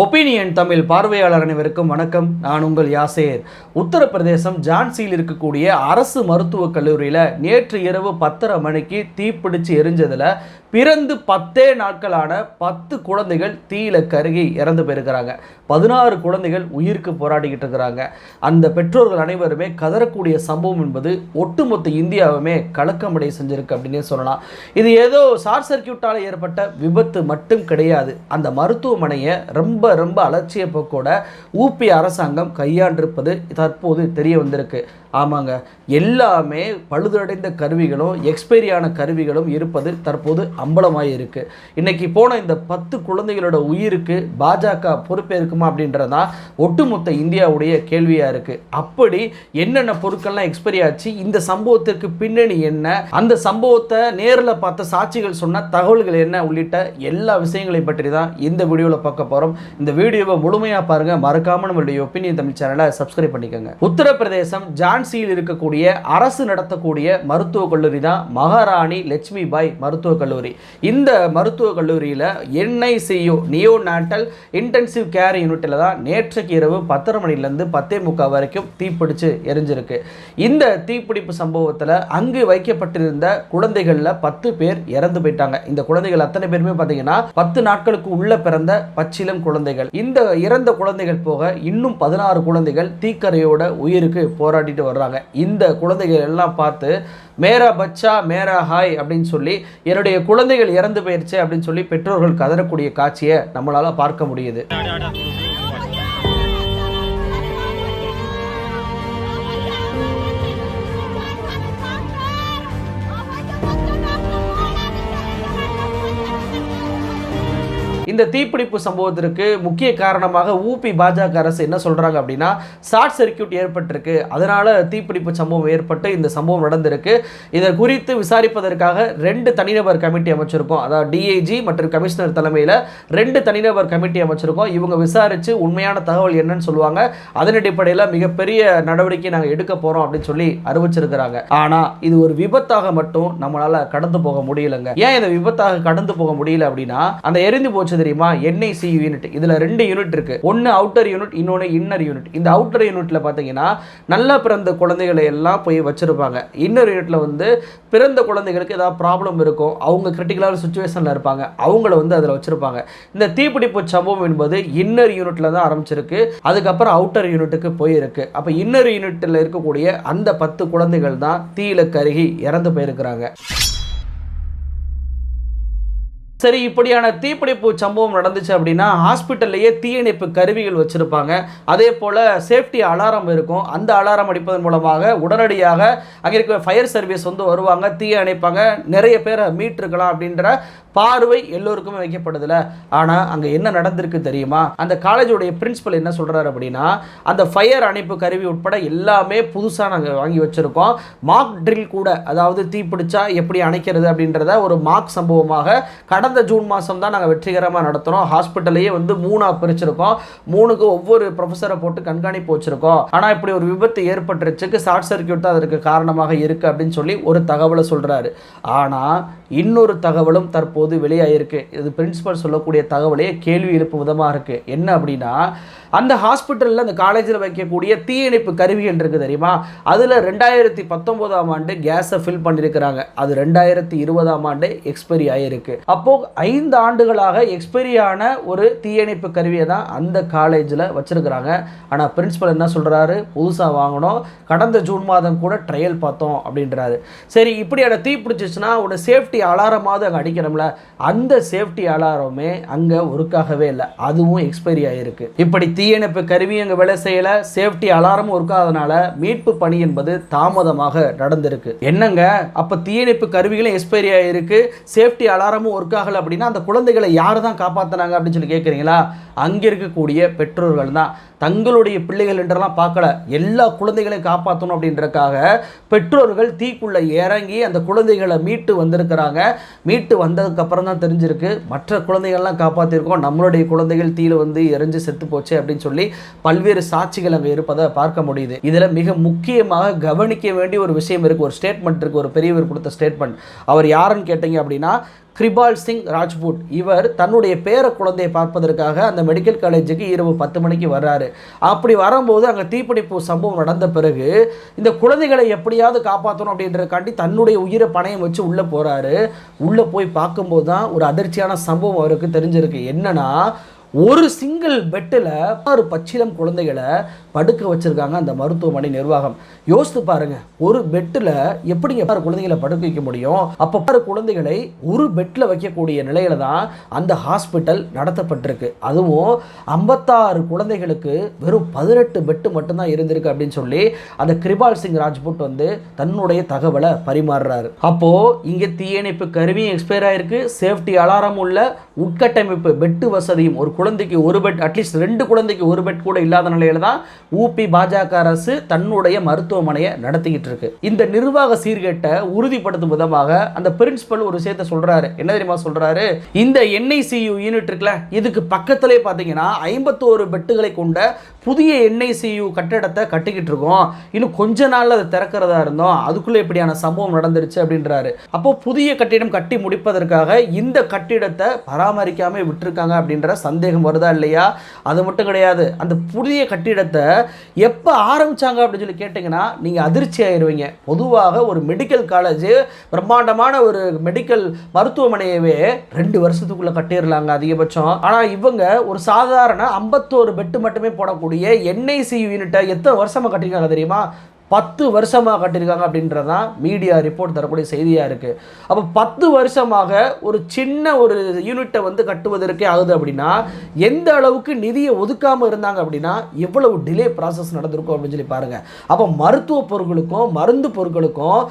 Opinion Tamil பார்வையாளர் அனைவருக்கும் வணக்கம். நான் உங்கள் யாசேர். உத்தரப்பிரதேசம் ஜான்சியில் இருக்கக்கூடிய அரசு மருத்துவக் கல்லூரியில் நேற்று இரவு பத்தரை மணிக்கு தீப்பிடிச்சு எரிஞ்சதில் பிறந்து பத்தே நாட்களான பத்து குழந்தைகள் தீயில கருகி இறந்து போயிருக்கிறாங்க. பதினாறு குழந்தைகள் உயிருக்கு போராடிக்கிட்டு இருக்கிறாங்க. அந்த பெற்றோர்கள் அனைவருமே கதறக்கூடிய சம்பவம் என்பது ஒட்டுமொத்த இந்தியாவுமே கலக்கமடை செஞ்சிருக்கு அப்படின்னே சொல்லலாம். இது ஏதோ ஷார்ட் சர்க்கியூட்டால் ஏற்பட்ட விபத்து மட்டும் கிடையாது. அந்த மருத்துவமனையை ரொம்ப ரொம்ப அலட்சிய போக்கோட ஊபி அரசாங்கம் கையாண்டிருப்பது தற்போது தெரிய வந்திருக்கு. ஆமாங்க. எல்லாமே பழுதடைந்த கருவிகளும் எக்ஸ்பைரியான கருவிகளும் இருப்பது தற்போது அம்பலமாக இருக்குது இன்றைக்கி போன இந்த பத்து குழந்தைகளோட உயிருக்கு பாஜக பொறுப்பேற்குமா அப்படின்றதா ஒட்டுமொத்த இந்தியாவுடைய கேள்வியாக இருக்கு. அப்படி என்னென்ன பொருட்கள்லாம் எக்ஸ்பைரி ஆச்சு இந்த சம்பவத்திற்கு பின்னணி என்ன அந்த சம்பவத்தை நேரில் பார்த்த சாட்சிகள் சொன்ன தகவல்கள் என்ன உள்ளிட்ட எல்லா விஷயங்களையும் பற்றி தான் இந்த வீடியோவில் பார்க்க போகிறோம் இந்த வீடியோவை முழுமையாக பாருங்க. மறக்காமல் நம்மளுடைய ஒப்பீனியன் தமிழ் சேனலை சப்ஸ்கிரைப் பண்ணிக்கோங்க. உத்தரப்பிரதேசம் ஜான்சியில் இருக்கக்கூடிய அரசு நடத்தக்கூடிய மருத்துவக் கல்லூரி தான் மகாராணி லட்சுமி பாய் மருத்துவக் கல்லூரி. இந்த மருத்துவக் கல்லூரியில் NICU neonatal intensive care யூனிட்டில் தான் நேற்றைக்கு இரவு பத்தரை மணிலேருந்து பத்தே முக்கால் வரைக்கும் தீப்பிடிச்சு எரிஞ்சிருக்கு. இந்த தீப்பிடிப்பு சம்பவத்தில் அங்கு வைக்கப்பட்டிருந்த குழந்தைகளில் பத்து பேர் இறந்து போயிட்டாங்க. இந்த குழந்தைகள் அத்தனை பேருமே பார்த்தீங்கன்னா பத்து நாட்களுக்கு உள்ள பிறந்த பச்சிலம் குழந்தைகள். இந்த இறந்த குழந்தைகள் போக இன்னும் பதினாறு குழந்தைகள் தீக்கரையோட உயிருக்கு போராடிட்டு வர்றாங்க. இந்த குழந்தைகள் எல்லாம் பார்த்து மேரா பச்சா மேரா ஹாய் அப்படின்னு சொல்லி என்னுடைய குழந்தைகள் இறந்து போயிடுச்சு அப்படின்னு சொல்லி பெற்றோர்கள் கதறக்கூடிய காட்சியை நம்மளால பார்க்க முடியுது. இந்த தீப்பிடிப்பு சம்பவத்திற்கு முக்கிய காரணமாக ஊபி பாஜக அரசு என்ன சொல்றாங்க அப்படின்னா ஷார்ட் சர்க்கியூட் ஏற்பட்டிருக்கு. அதனால தீப்பிடிப்பு சம்பவம் ஏற்பட்டு இந்த சம்பவம் நடந்திருக்கு. இதை குறித்து விசாரிப்பதற்காக ரெண்டு தனிநபர் கமிட்டி அமைச்சிருக்கோம். அதாவது டிஐஜி மற்றும் கமிஷனர் தலைமையில் ரெண்டு தனிநபர் கமிட்டி அமைச்சிருக்கோம். இவங்க விசாரிச்சு உண்மையான தகவல் என்னன்னு சொல்லுவாங்க. அதன் அடிப்படையில் மிகப்பெரிய நடவடிக்கை நாங்கள் எடுக்க போறோம் அப்படின்னு சொல்லி அறிவிச்சிருக்கிறாங்க. ஆனா இது ஒரு விபத்தாக மட்டும் நம்மளால கடந்து போக முடியலங்க. ஏன் இதை விபத்தாக கடந்து போக முடியல அப்படின்னா அந்த எரிந்து போச்சு தெரியுமா? என்ஐசி யூனிட் இதுல ரெண்டு யூனிட் இருக்கு. ஒன்னு அவுட்டர் யூனிட் இன்னொன்று இன்னர் யூனிட் இந்த அவுட்டர் யூனிட்ல பாத்தீங்கன்னா நல்லா பிறந்த குழந்தைகளை எல்லாம் போய் வச்சிருப்பாங்க. இன்னர் யூனிட்ல வந்து பிறந்த குழந்தைகளுக்கு ஏதாவது ப்ராப்ளம் இருக்கும் அவங்க கிரிட்டிக்கலான சுச்சுவேஷன்ல இருப்பாங்க. அவங்கள வந்து அதில் வச்சிருப்பாங்க. இந்த தீப்பிடிப்பு சம்பவம் என்பது இன்னர் யூனிட்ல தான் ஆரம்பிச்சிருக்கு. அதுக்கப்புறம் அவுட்டர் யூனிட்டுக்கு போயிருக்கு. அப்போ இன்னர் யூனிட்ல இருக்கக்கூடிய அந்த பத்து குழந்தைகள் தான் தீயில கருகி இறந்து போயிருக்கிறாங்க. சரி இப்படியான தீப்பிடிப்பு சம்பவம் நடந்துச்சு அப்படின்னா ஹாஸ்பிட்டல்லையே தீயணைப்பு கருவிகள் வச்சுருப்பாங்க. அதே போல் சேஃப்டி அலாரம் இருக்கும். அந்த அலாரம் அடிப்பதன் மூலமாக உடனடியாக அங்கே இருக்கிற ஃபயர் சர்வீஸ் வந்து வருவாங்க தீயை அணைப்பாங்க. நிறைய பேரை மீட்டிருக்கலாம் அப்படின்ற பார்வை எல்லோருக்குமே வைக்கப்படுதில்ல ஆனால் அங்கே என்ன நடந்திருக்கு தெரியுமா? அந்த காலேஜோடைய பிரின்ஸிபல் என்ன சொல்கிறாரு அப்படின்னா அந்த ஃபயர் அணைப்பு கருவி உட்பட எல்லாமே புதுசாக நாங்கள் வாங்கி வச்சுருக்கோம். மாக் ட்ரில் கூட அதாவது தீ பிடிச்சா எப்படி அணைக்கிறது அப்படின்றத ஒரு மாக் சம்பவமாக கடந்த ஜூன் மாதம் தான் நாங்கள் வெற்றிகரமாக நடத்துகிறோம் ஹாஸ்பிட்டலையே வந்து மூணாக பிரிச்சிருக்கோம். மூணுக்கு ஒவ்வொரு ப்ரொஃபஸரை போட்டு கண்காணிப்பு வச்சுருக்கோம். ஆனால் இப்படி ஒரு விபத்து ஏற்பட்டுருச்சுக்கு ஷார்ட் சர்க்கியூட் தான் அதற்கு காரணமாக இருக்குது அப்படின்னு சொல்லி ஒரு தகவலை சொல்கிறாரு ஆனால் இன்னொரு தகவலும் தற்போது வெளியாகிருக்கு இது பிரின்சிபல் சொல்லக்கூடிய தகவலே கேள்வி எழுப்பும் விதமாக இருக்குது என்ன அப்படின்னா அந்த ஹாஸ்பிட்டலில் அந்த காலேஜில் வைக்கக்கூடிய தீயணைப்பு கருவிகள் இருக்குது தெரியுமா? அதில் ரெண்டாயிரத்தி பத்தொம்போதாம் ஆண்டு கேஸை ஃபில் பண்ணியிருக்கிறாங்க அது ரெண்டாயிரத்தி இருபதாம் ஆண்டு எக்ஸ்பைரி ஆகிருக்கு அப்போது ஐந்து ஆண்டுகளாக எக்ஸ்பைரி ஆன ஒரு தீயணைப்பு கருவியை தான் அந்த காலேஜில் வச்சுருக்கிறாங்க. ஆனால் பிரின்ஸிபல் என்ன சொல்கிறாரு புதுசாக வாங்கணும். கடந்த ஜூன் மாதம் கூட ட்ரையல் பார்த்தோம் அப்படின்றாரு. சரி இப்படியான தீ பிடிச்சிச்சுன்னா ஒரு சேஃப்டி அலாரமாவது அங்கே அடிக்கிறோம்ல அந்த சேஃப்டி அலாரமே அங்கே ஒர்க்காகவே இல்லை. அதுவும் எக்ஸ்பைரி ஆகிருக்கு இப்படி தீயணைப்பு கருவி அங்கே வேலை செய்யலை. சேஃப்டி அலாரமும் ஒர்க்காதனால மீட்பு பணி என்பது தாமதமாக நடந்திருக்கு. என்னங்க? அப்போ தீயணைப்பு கருவிகளும் எக்ஸ்பைரி ஆகிருக்கு சேஃப்டி அலாரமும் ஒர்க்காக ஆகலை அப்படின்னா அந்த குழந்தைகளை யார் தான் காப்பாற்றினாங்க அப்படின்னு சொல்லி கேட்குறீங்களா? அங்கே இருக்கக்கூடிய பெற்றோர்கள் தான். தங்களுடைய பிள்ளைகள் என்றெல்லாம் பார்க்கல. எல்லா குழந்தைகளையும் காப்பாற்றணும் அப்படின்றக்காக பெற்றோர்கள் தீக்குள்ளே இறங்கி அந்த குழந்தைகளை மீட்டு வந்திருக்கிறாங்க. மீட்டு வந்ததுக்கப்புறம் தான் தெரிஞ்சிருக்கு. மற்ற குழந்தைகள்லாம் காப்பாற்றிருக்கோம் நம்மளுடைய குழந்தைகள் தீயில வந்து எரிஞ்சு செத்து போச்சு அப்படின்னு சொல்லி பல்வேறு சாட்சிகள் அங்கே இருப்பதை பார்க்க முடியுது. இதில் மிக முக்கியமாக கவனிக்க வேண்டிய ஒரு விஷயம் இருக்குது ஒரு ஸ்டேட்மெண்ட் இருக்கு. ஒரு பெரியவர் கொடுத்த ஸ்டேட்மெண்ட் அவர் யாருன்னு கேட்டீங்க அப்படின்னா கிரிபால் சிங் ராஜ்பூட். இவர் தன்னுடைய பேர குழந்தையை பார்ப்பதற்காக அந்த மெடிக்கல் காலேஜுக்கு இரவு பத்து மணிக்கு வர்றாரு. அப்படி வரும்போது அங்கே தீப்பிடிப்பு சம்பவம் நடந்த பிறகு இந்த குழந்தைகளை எப்படியாவது காப்பாற்றணும் அப்படின்றதுக்காண்டி தன்னுடைய உயிரை பணையம் வச்சு உள்ளே போகிறாரு உள்ளே போய் பார்க்கும்போது தான் ஒரு அதிர்ச்சியான சம்பவம் அவருக்கு தெரிஞ்சிருக்கு. என்னன்னா ஒரு சிங்கிள் பெட்டில் ஆறு பச்சிலம் குழந்தைகளை படுக்க வச்சிருக்காங்க அந்த மருத்துவமனை நிர்வாகம். யோசித்து பாருங்கள் ஒரு பெட்டில் எப்படிங்க பாரு குழந்தைகளை படுக்க வைக்க முடியும்? அப்போ பாரு குழந்தைகளை ஒரு பெட்டில் வைக்கக்கூடிய நிலையில தான் அந்த ஹாஸ்பிட்டல் நடத்தப்பட்டிருக்கு. அதுவும் ஐம்பத்தாறு குழந்தைகளுக்கு வெறும் பதினெட்டு பெட்டு மட்டும்தான் இருந்திருக்கு அப்படின்னு சொல்லி அந்த கிரிபால் சிங் ராஜ்புட் வந்து தன்னுடைய தகவலை பரிமாறுறாரு. அப்போது இங்கே தீயணைப்பு கருவியும் எக்ஸ்பயர் ஆயிருக்கு. சேஃப்டி அலாரம் உள்ள உட்கட்டமைப்பு பெட்டு வசதியும் ஒரு குழந்தைக்கு ஒரு பெட் அட்லீஸ்ட் ரெண்டு குழந்தைக்கு ஒரு பெட் கூட இல்லாத நிலையில தான் ஊபி பாஜக அரசு தன்னுடைய மருத்துவமனையை நடத்திக்கிட்டு இருக்கு. இந்த நிர்வாக சீர்கேட்டை உறுதிப்படுத்தும் விதமாக அந்த பிரின்சிபல் ஒரு விஷயத்த சொல்றாரு. என்ன தெரியுமா சொல்றாரு? இந்த என்ஐசியு யூனிட் இருக்குல்ல இதுக்கு பக்கத்திலே பார்த்தீங்கன்னா ஐம்பத்தோரு பெட்டுகளை கொண்ட புதிய என்ஐசியு கட்டிடத்தை கட்டிக்கிட்டு இருக்கோம். இன்னும் கொஞ்ச நாளில் அதை திறக்கிறதா இருந்தோம். அதுக்குள்ளே இப்படியான சம்பவம் நடந்துருச்சு அப்படின்றாரு. அப்போ புதிய கட்டிடம் கட்டி முடிப்பதற்காக இந்த கட்டிடத்தை பராமரிக்காம விட்டுருக்காங்க அப்படின்ற சந்தேகம் வருதா இல்லையா? அது மட்டும் கிடையாது. அந்த புதிய கட்டிடத்தை எப்போ ஆரம்பிச்சாங்க அப்படின்னு சொல்லி கேட்டிங்கன்னா நீங்கள் அதிர்ச்சி ஆயிருவீங்க. பொதுவாக ஒரு மெடிக்கல் காலேஜ் பிரம்மாண்டமான ஒரு மெடிக்கல் மருத்துவமனையவே ரெண்டு வருஷத்துக்குள்ளே கட்டிடலாங்க அதிகபட்சம். ஆனால் இவங்க ஒரு சாதாரண ஐம்பத்தோரு பெட்டு மட்டுமே போடக்கூடிய என்ஐசி யூனிட்டை எத்தனை வருஷமாக கட்டியிருக்காங்க தெரியுமா? பத்து வருஷமாக கட்டியிருக்காங்க அப்படின்றதான் மீடியா ரிப்போர்ட் தரக்கூடிய செய்தியாக இருக்குது அப்போ பத்து வருஷமாக ஒரு சின்ன ஒரு யூனிட்டை வந்து கட்டுவதற்கே ஆகுது அப்படின்னா எந்த அளவுக்கு நிதியை ஒதுக்காமல் இருந்தாங்க அப்படின்னா எவ்வளவு டிலே ப்ராசஸ் நடந்திருக்கும் அப்படின்னு சொல்லி பாருங்கள் அப்போ மருத்துவ பொருட்களுக்கும் மருந்து பொருட்களுக்கும்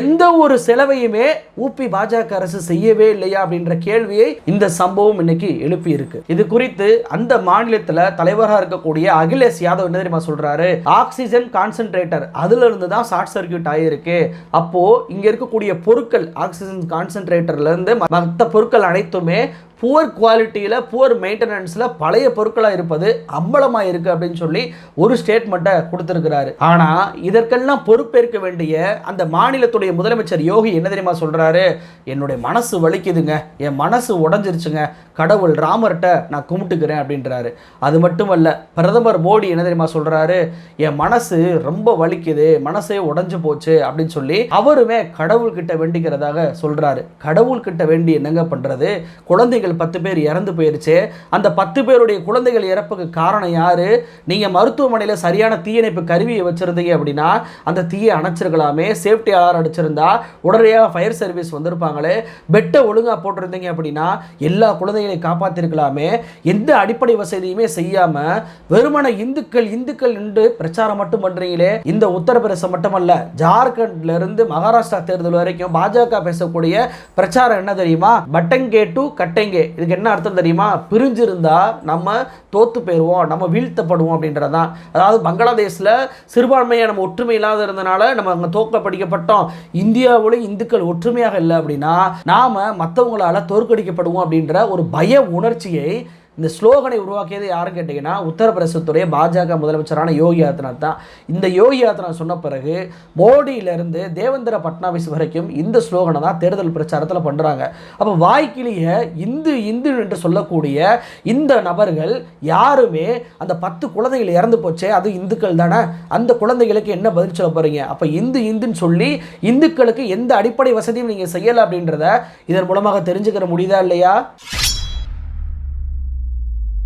எந்த ஒரு செலவையுமே ஊபி பாஜக அரசு செய்யவே இல்லையா அப்படின்ற கேள்வியை இந்த சம்பவம் இன்னைக்கு எழுப்பி இருக்கு. இது குறித்து அந்த மாநிலத்தில் தலைவராக இருக்கக்கூடிய அகிலேஷ் யாதவ் என்ன தெரியுமா சொல்றாரு? ஆக்சிஜன் கான்சென்ட்ரேட்டர் அதுல இருந்து தான் ஷார்ட் சர்க்கியூட் ஆகியிருக்கு அப்போ இங்க இருக்கக்கூடிய பொருட்கள் ஆக்சிஜன் கான்சென்ட்ரேட்டர்ல இருந்து மற்ற பொருட்கள் அனைத்துமே புவர் குவாலிட்டியில் புவர் மெயின்டெனன்ஸில் பழைய பொருட்களாக இருப்பது அம்பலமாக இருக்குது அப்படின்னு சொல்லி ஒரு ஸ்டேட்மெண்ட்டை கொடுத்துருக்கிறாரு. ஆனால் இதற்கெல்லாம் பொறுப்பேற்க வேண்டிய அந்த மாநிலத்துடைய முதலமைச்சர் யோகி என்ன தெரியுமா சொல்கிறாரு என்னுடைய மனசு வலிக்குதுங்க. என் மனசு உடஞ்சிருச்சுங்க. கடவுள் ராமர்கிட்ட நான் கும்பிட்டுக்கிறேன் அப்படின்றாரு. அது மட்டுமல்ல பிரதமர் மோடி என்ன தெரியுமா சொல்கிறாரு என் மனசு ரொம்ப வலிக்குது. மனசே உடஞ்சு போச்சு அப்படின்னு சொல்லி அவருமே கடவுள்கிட்ட வேண்டிக்கிறதாக சொல்கிறாரு கடவுள்கிட்ட வேண்டி என்னங்க பண்ணுறது குழந்தைகள் குழந்தைகள் பத்து பேர் இறந்து போயிருச்சு. அந்த பத்து பேருடைய குழந்தைகள் இறப்புக்கு காரணம் யார்? நீங்கள் மருத்துவமனையில் சரியான தீயணைப்பு கருவியை வச்சுருந்தீங்க அப்படின்னா அந்த தீயை அணைச்சிருக்கலாமே. சேஃப்டி அலாரம் அடிச்சிருந்தா உடனடியாக ஃபயர் சர்வீஸ் வந்திருப்பாங்களே. பெட்டை ஒழுங்காக போட்டிருந்தீங்க அப்படின்னா எல்லா குழந்தைகளையும் காப்பாற்றிருக்கலாமே எந்த அடிப்படை வசதியுமே செய்யாமல் வெறுமன இந்துக்கள் இந்துக்கள் என்று பிரச்சாரம் மட்டும் பண்ணுறீங்களே இந்த உத்தரப்பிரதேசம் மட்டுமல்ல ஜார்க்கண்ட்ல இருந்து மகாராஷ்டிரா தேர்தல் வரைக்கும் பாஜக பேசக்கூடிய பிரச்சாரம் என்ன தெரியுமா? பட்டங்கே டு கட்டங்கே இதுக்கு என்ன அர்த்தம் தெரியுமா? பிரிஞ்சிருந்தா நம்ம தோத்து போயிடுவோம் நம்ம வீழ்த்தப்படுவோம் அப்படின்றதான் அதாவது பங்களாதேஷில் சிறுபான்மையை நம்ம ஒற்றுமை இல்லாத இருந்தனால நம்ம அங்கே தோக்க படிக்கப்பட்டோம். இந்தியாவிலும் இந்துக்கள் ஒற்றுமையாக இல்லை அப்படின்னா நாம் மற்றவங்களால் தோற்கடிக்கப்படுவோம் அப்படின்ற ஒரு பய உணர்ச்சியை இந்த ஸ்லோகனை உருவாக்கியது யாருன்னு கேட்டிங்கன்னா உத்தரப்பிரதேசத்துடைய பாஜக முதலமைச்சரான யோகி ஆதித்யநாத் தான். இந்த யோகி ஆதித்யநாத் சொன்ன பிறகு மோடியிலிருந்து தேவேந்திர பட்னாவிஸ் வரைக்கும் இந்த ஸ்லோகனை தான் தேர்தல் பிரச்சாரத்தில் பண்ணுறாங்க அப்போ வாய்க்கிலேயே இந்து இந்து என்று சொல்லக்கூடிய இந்த நபர்கள் யாருமே அந்த பத்து குழந்தைகள் இறந்து போச்சே அது இந்துக்கள் தானே? அந்த குழந்தைகளுக்கு என்ன பதில் சொல்ல போகிறீங்க அப்போ இந்து இந்துன்னு சொல்லி இந்துக்களுக்கு எந்த அடிப்படை வசதியும் நீங்கள் செய்யலை அப்படின்றத இதன் மூலமாக தெரிஞ்சுக்கிற முடியுதா இல்லையா?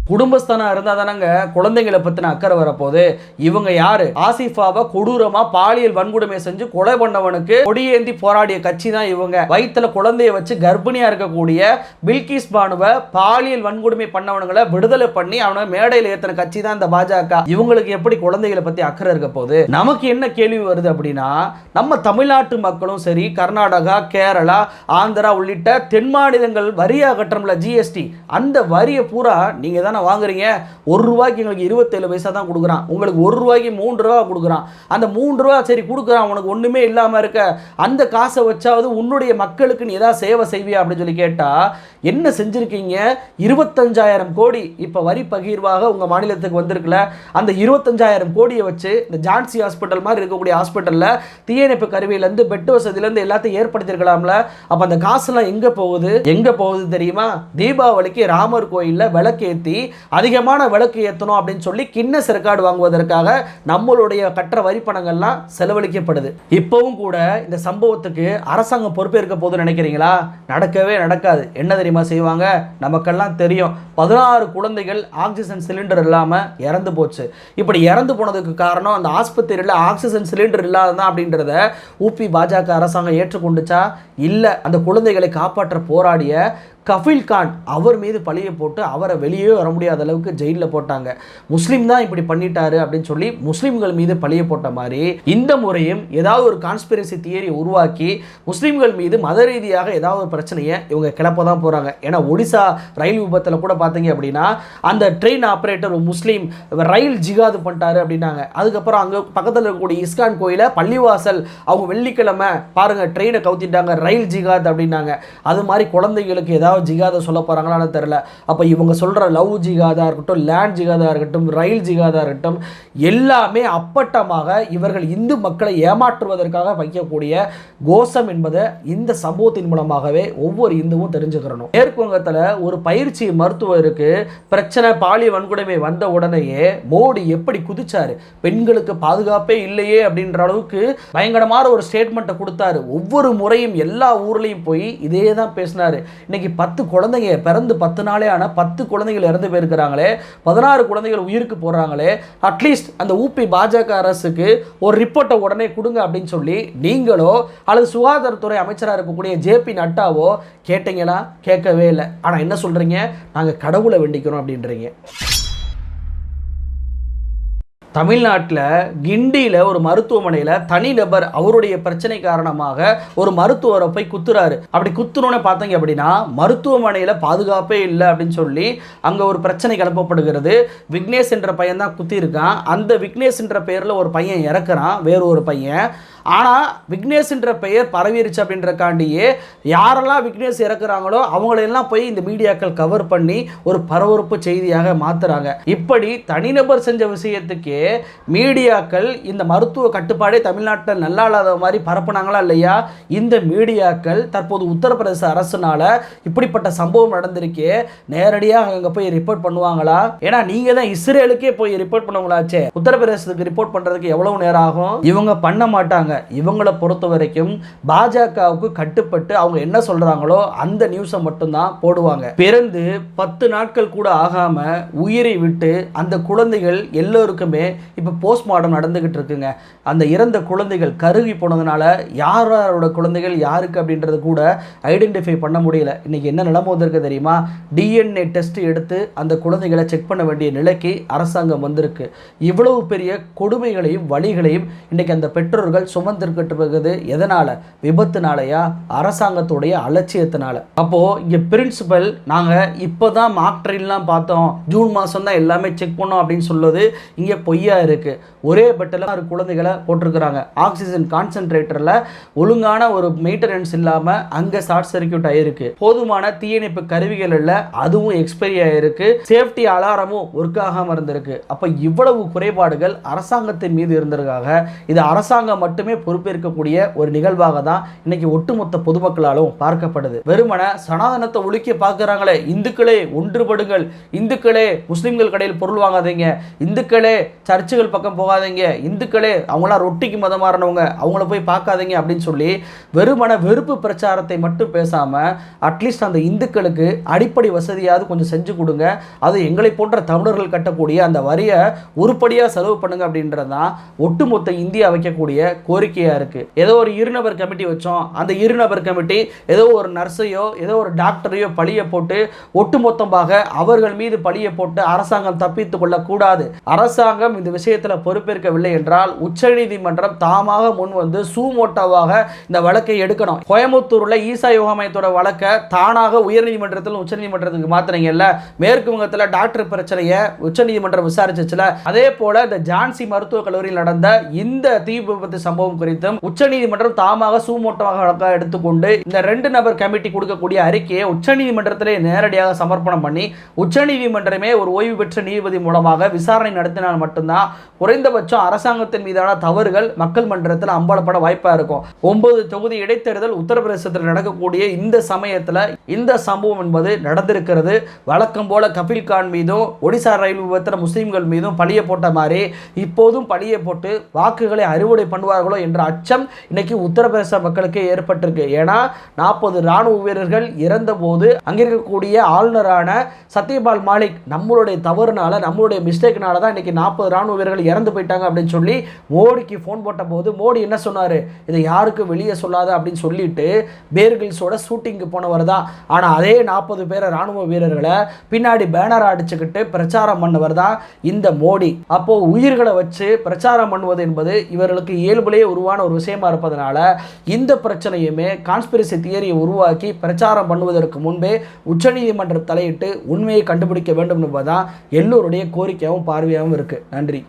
குடும்பஸ்தானம் இருந்தால் தானங்க குழந்தைங்களை பற்றின அக்கறை வரப்போகுது. இவங்க யாரு? ஆசிஃபாவை கொடூரமா பாலியல் வன்கொடுமை செஞ்சு கொலை பண்ணவனுக்கு கொடியேந்தி போராடிய கட்சி தான் இவங்க. வயிற்றுல குழந்தைய வச்சு கர்ப்பிணியா இருக்கக்கூடிய பில்கிஸ் பானுவை பாலியல் வன்கொடுமை பண்ணவனுங்களை விடுதலை பண்ணி அவனை மேடையில் ஏற்றின கட்சி தான் இந்த பாஜக. இவங்களுக்கு எப்படி குழந்தைகளை பத்தி அக்கறை இருக்க போகுது? நமக்கு என்ன கேள்வி வருது அப்படின்னா நம்ம தமிழ்நாட்டு மக்களும் சரி கர்நாடகா கேரளா ஆந்திரா உள்ளிட்ட தென் மாநிலங்கள் வரியாக கட்டுறோம்ல ஜிஎஸ்டி அந்த வரியை பூரா நீங்க தான் தானே வாங்குறீங்க? ஒரு ரூபாய்க்கு எங்களுக்கு இருபத்தேழு பைசா தான் கொடுக்குறான். உங்களுக்கு ஒரு ரூபாய்க்கு மூன்று ரூபா கொடுக்குறான். அந்த மூன்று ரூபா சரி கொடுக்குறான் உனக்கு ஒன்றுமே இல்லாமல் இருக்க. அந்த காசை வச்சாவது உன்னுடைய மக்களுக்கு நீ ஏதாவது சேவை செய்வியா அப்படின்னு சொல்லி கேட்டால் என்ன செஞ்சுருக்கீங்க? இருபத்தஞ்சாயிரம் கோடி இப்போ வரி பகிர்வாக உங்கள் மாநிலத்துக்கு வந்திருக்குல. அந்த இருபத்தஞ்சாயிரம் கோடியை வச்சு இந்த ஜான்சி ஹாஸ்பிட்டல் மாதிரி இருக்கக்கூடிய ஹாஸ்பிட்டலில் தீயணைப்பு கருவியிலேருந்து பெட் வசதியிலேருந்து எல்லாத்தையும் ஏற்படுத்தியிருக்கலாம்ல. அப்போ அந்த காசுலாம் எங்கே போகுது? எங்கே போகுது தெரியுமா? தீபாவளிக்கு ராமர் கோயிலில் விளக்கேற்றி அதிகமான விளக்கு ஏற்றணும் அப்படின்னு சொல்லி கின்னஸ் ரெக்கார்டு வாங்குவதற்காக நம்மளுடைய கற்ற வரி பணங்கள்லாம் செலவழிக்கப்படுது. இப்போவும் கூட இந்த சம்பவத்துக்கு அரசாங்கம் பொறுப்பேற்க போதுன்னு நினைக்கிறீங்களா? நடக்கவே நடக்காது. என்ன தெரியுமா செய்வாங்க? நமக்கெல்லாம் தெரியும். பதினாறு குழந்தைகள் ஆக்சிஜன் சிலிண்டர் இல்லாமல் இறந்து போச்சு. இப்படி இறந்து போனதுக்கு காரணம் அந்த ஆஸ்பத்திரியில் ஆக்சிஜன் சிலிண்டர் இல்லாததான் அப்படின்றத ஊபி பாஜக அரசாங்கம் ஏற்றுக்கொண்டுச்சா? இல்லை. அந்த குழந்தைகளை காப்பாற்ற போராடிய கஃபில் கான் அவர் மீது பழியை போட்டு அவரை வெளியே வர முடியாத அளவுக்கு ஜெயிலில் போட்டாங்க. முஸ்லீம் தான் இப்படி பண்ணிட்டாரு அப்படின்னு சொல்லி முஸ்லீம்கள் மீது பழியை போட்ட மாதிரி இந்த முறையும் ஏதாவது ஒரு கான்ஸ்பிரசி தியரி உருவாக்கி முஸ்லீம்கள் மீது மத ரீதியாக ஏதாவது ஒரு பிரச்சனையை இவங்க கிளப்ப தான் போகிறாங்க ஏன்னா ஒடிசா ரயில் விபத்தில் கூட பார்த்தீங்க அப்படின்னா அந்த ட்ரெயின் ஆப்ரேட்டர் முஸ்லீம் ரயில் ஜிகாது பண்ணிட்டாரு அப்படின்னாங்க. அதுக்கப்புறம் அங்கே பக்கத்தில் இருக்கக்கூடிய இஸ்கான் கோயிலை பள்ளிவாசல் அவங்க வெள்ளிக்கிழமை பாருங்கள் ட்ரெயினை கவுத்திட்டாங்க ரயில் ஜிகாத் அப்படின்னாங்க. அது மாதிரி குழந்தைகளுக்கு ஏதாவது ஜிகாதை சொல்ல போகிறாங்களான்னு தெரில அப்போ இவங்க சொல்கிற லவ் ஜிகாதாக இருக்கட்டும் லேண்ட் ஜிகாதாக இருக்கட்டும் ரயில் ஜிகாதாக இருக்கட்டும் எல்லாமே அப்பட்டமாக இவர்கள் இந்து மக்களை ஏமாற்றுவதற்காக வைக்கக்கூடிய கோஷம் என்பதை இந்த சம்பவத்தின் மூலமாகவே ஒவ்வொரு இந்துவும் தெரிஞ்சுக்கிறணும். மேற்கு வங்கத்தில் ஒரு பயிற்சி மருத்துவருக்கு பிரச்சனை பாலி வன்கொடுமை வந்த உடனேயே மோடி எப்படி குதிச்சாரு? பெண்களுக்கு பாதுகாப்பே இல்லையே அப்படின்ற அளவுக்கு பயங்கரமான ஒரு ஸ்டேட்மெண்ட்டை கொடுத்தாரு. ஒவ்வொரு முறையும் எல்லா ஊர்லேயும் போய் இதே தான் பேசினாரு. இன்னைக்கு பத்து குழந்தைங்க பிறந்து பத்து நாளே ஆனால் பத்து குழந்தைகள் இறந்து போயிருக்கிறாங்களே பதினாறு குழந்தைகள் உயிருக்கு போடுறாங்களே அட்லீஸ்ட் அந்த ஊபி பாஜக அரசுக்கு ஒரு ரிப்போர்ட்டை உடனே கொடுங்க அப்படின்னு சொல்லி நீங்களோ அல்லது சுகாதாரத்துறை அமைச்சராக இருக்கக்கூடிய ஜேபி நட்டாவோ கேட்டீங்களா? கேட்கவே இல்லை. ஆனால் என்ன சொல்கிறீங்க நாங்கள் கடவுளை வேண்டிக்கிறோம் அப்படின்றீங்க. தமிழ்நாட்டில் கிண்டியில் ஒரு மருத்துவமனையில் தனிநபர் அவருடைய பிரச்சனை காரணமாக ஒரு மருத்துவரை போய் குத்துறாரு. அப்படி குத்துனோன்னு பார்த்தீங்க அப்படின்னா மருத்துவமனையில் பாதுகாப்பே இல்லை அப்படின்னு சொல்லி அங்கே ஒரு பிரச்சனை கிளப்பப்படுகிறது. விக்னேஷ் என்ற பையன் தான் குத்திருக்கான் அந்த விக்னேஷ் என்ற பெயரில் ஒரு பையன் இறக்குறான். வேறு ஒரு பையன். ஆனால் விக்னேஷ்ன்ற பெயர் பரவிருச்சு அப்படின்றக்காண்டியே யாரெல்லாம் விக்னேஷ் இறக்குறாங்களோ அவங்களெல்லாம் போய் இந்த மீடியாக்கள் கவர் பண்ணி ஒரு பரபரப்பு செய்தியாக மாற்றுறாங்க இப்படி தனிநபர் செஞ்ச விஷயத்துக்கே மீடியாக்கள் இந்த மருத்துவ கட்டுப்பாடே தமிழ்நாட்டில் நல்லா இல்லாத மாதிரி பரப்புனாங்களா இல்லையா? இந்த மீடியாக்கள் தற்போது உத்தரப்பிரதேச அரசுனால இப்படிப்பட்ட சம்பவம் நடந்திருக்கே நேரடியாக அங்கே போய் ரிப்போர்ட் பண்ணுவாங்களா? ஏன்னா நீங்கள் தான் இஸ்ரேலுக்கே போய் ரிப்போர்ட் பண்ணுவங்களாச்சே. உத்தரப்பிரதேசத்துக்கு ரிப்போர்ட் பண்ணுறதுக்கு எவ்வளவு நேரம் ஆகும்? இவங்க பண்ண மாட்டாங்க. இவங்களை பொறுத்த வரைக்கும் பாஜகவுக்கு கட்டுப்பட்டு அவங்க என்ன சொல்றாங்களோ அந்த நியூஸை மட்டும்தான் போடுவாங்க. பிறந்து பத்து நாட்கள் கூட ஆகாம உயிரை விட்டு அந்த குழந்தைகள் எல்லோருக்குமே இப்போ போஸ்ட்மார்டம் நடந்துகிட்டு இருக்குங்க. அந்த இறந்த குழந்தைகள் கருகி போனதுனால யார் யாரோட குழந்தைகள் யாருக்கு அப்படின்றது கூட ஐடென்டிஃபை பண்ண முடியல. இன்னைக்கு என்ன நிலம வந்திருக்கு தெரியுமா? டிஎன்ஏ டெஸ்ட் எடுத்து அந்த குழந்தைகளை செக் பண்ண வேண்டிய நிலைக்கு அரசாங்கம் வந்திருக்கு. இவ்வளவு பெரிய கொடுமைகளையும் வழிகளையும் இன்னைக்கு அந்த பெற்றோர்கள் சுமந்திருக்கிட்டு எதனால? விபத்துனாலையா? அரசாங்கத்துடைய அலட்சியத்தினால. அப்போ இங்கே பிரின்சிபல் நாங்க இப்போ தான் மாக்ட்ரில்லாம் பார்த்தோம். ஜூன் மாசம் தான் எல்லாமே செக் பண்ணோம் அப்படின்னு சொல்லுவது இங்கே பொய்யா இருக்கு. ஒரே பெட்டில் ஆறு குழந்தைகளை போட்டிருக்கிறாங்க. ஆக்சிஜன் கான்சென்ட்ரேட்டரில் ஒழுங்கான ஒரு மெயின்டெனன்ஸ் இல்லாமல் அங்கே ஷார்ட் சர்க்கியூட் ஆகிருக்கு போதுமான தீயணைப்பு கருவிகள் இல்லை. அதுவும் எக்ஸ்பைரி ஆகிருக்கு சேஃப்டி அலாரமும் ஒர்க் ஆகாமல் இருந்திருக்கு. அப்போ இவ்வளவு குறைபாடுகள் அரசாங்கத்தின் மீது இருந்திருக்காக. இது அரசாங்கம் மட்டுமே பொறுப்பேற்கக்கூடிய ஒரு நிகழ்வாக தான் இன்னைக்கு ஒட்டுமொத்த பொதுமக்களாலும் பார்க்கப்படுது. வெறுமன சனாதனத்தை ஒழுக்கி பார்க்குறாங்களே இந்துக்களே ஒன்றுபடுங்கள் இந்துக்களே முஸ்லீம்கள் கடையில் பொருள் வாங்காதீங்க இந்துக்களே சர்ச்சுகள் பக்கம் போகாதீங்க இந்துக்களே அவங்களாம் ரொட்டிக்கு மதமாறினவங்க அவங்கள போய் பார்க்காதீங்க அப்படின்னு சொல்லி வெறுமன வெறுப்பு பிரச்சாரத்தை மட்டும் பேசாமல் அட்லீஸ்ட் அந்த இந்துக்களுக்கு அடிப்படை வசதியாவது கொஞ்சம் செஞ்சு கொடுங்க. அது எங்களை போன்ற தமிழர்கள் கட்டக்கூடிய அந்த வரியை உருப்படியாக செலவு பண்ணுங்க அப்படின்றது தான் ஒட்டுமொத்த இந்தியா வைக்கக்கூடிய கோரிக்கை கோரிக்கையாக இருக்குது ஏதோ ஒரு இருநபர் கமிட்டி வச்சோம். அந்த இருநபர் கமிட்டி ஏதோ ஒரு நர்ஸையோ ஏதோ ஒரு டாக்டரையோ பழியை போட்டு ஒட்டுமொத்தமாக அவர்கள் மீது பழியை போட்டு அரசாங்கம் தப்பித்துக் கொள்ளக்கூடாது. அரசாங்கம் இந்த விஷயத்துல பொறுப்பேற்கவில்லை என்றால் உச்சநீதிமன்றம் தாமாக முன் வந்து சூமோட்டோவாக இந்த வழக்கை எடுக்கணும். கோயம்புத்தூர்ல ஈசா யோகா மையத்தோட வழக்கை தானாக உயர்நீதிமன்றத்தில் உச்சநீதிமன்றத்துக்கு மாத்துறீங்கல்ல மேற்கு வங்கத்தில் டாக்டர் பிரச்சனையை உச்சநீதிமன்றம் விசாரிச்சிச்சுல. அதே போல இந்த ஜான்சி மருத்துவக் கல்லூரியில் நடந்த இந்த தீ விபத்து சம்பவம் குறித்தும் உச்சநீதிமன்றம் தாமாக சூமோட்டமாக வழக்காக எடுத்துக்கொண்டு இந்த ரெண்டு நபர் கமிட்டி கொடுக்கக்கூடிய அறிக்கையை உச்சநீதிமன்றத்திலே நேரடியாக சமர்ப்பணம் பண்ணி உச்சநீதிமன்றமே ஒரு ஓய்வு பெற்ற நீதிபதி மூலமாக விசாரணை நடத்தினால் மட்டும்தான் குறைந்தபட்சம் அரசாங்கத்தின் மீதான தவறுகள் மக்கள் மன்றத்தில் அம்பலப்பட வாய்ப்பாக இருக்கும். ஒன்பது தொகுதி இடைத்தேர்தல் உத்தரப்பிரதேசத்தில் நடக்கக்கூடிய இந்த சமயத்தில் இந்த சம்பவம் என்பது நடந்திருக்கிறது. வழக்கம் போல கபில் கான் மீதும் ஒடிசா ரயில் விபத்தில் முஸ்லீம்கள் மீதும் பழிய போட்ட மாதிரி இப்போதும் பழிய போட்டு வாக்குகளை அறுவடை பண்ணுவார்களோ என்ற அச்சம் இன்னைக்கு உத்தரப்பிரதேச மக்களுக்கு ஏற்பட்டிருக்கு. ஏன்னா நாற்பது ராணுவ வீரர்கள் இறந்தபோது அங்கே இருக்கக்கூடிய ஆளுநரான சத்யபால் மாலிக் நம்மளுடைய தவறுனால நம்மளுடைய மிஸ்டேக்னால தான் இன்னைக்கு நாற்பது ராணுவ வீரர்கள் இறந்து போயிட்டாங்க அப்படின்னு சொல்லி மோடிக்கு ஃபோன் போட்ட போது மோடி என்ன சொன்னார்? இதை யாருக்கும் வெளியே சொல்லாத அப்படின்னு சொல்லிட்டு பேர்கில்ஸோட ஷூட்டிங்க்கு போனவர் தான். ஆனால் அதே நாற்பது பேரை ராணுவ வீரர்களை பின்னாடி பேனர் அடிச்சுக்கிட்டு பிரச்சாரம் பண்ணவர் தான் இந்த மோடி. அப்போ உயிர்களை வச்சு பிரச்சாரம் பண்ணுவது என்பது இவர்களுக்கு இயல்புலேயே உருவான ஒரு விஷயமா இருப்பதனால இந்த பிரச்சனையுமே கான்ஸ்பிரசி தியரியை உருவாக்கி பிரச்சாரம் பண்ணுவதற்கு முன்பே உச்சநீதிமன்றம் தலையிட்டு உண்மையை கண்டுபிடிக்க வேண்டும் என்பதுதான் எல்லோருடைய கோரிக்கையாகவும் பார்வையாகவும் இருக்கு. நன்றி.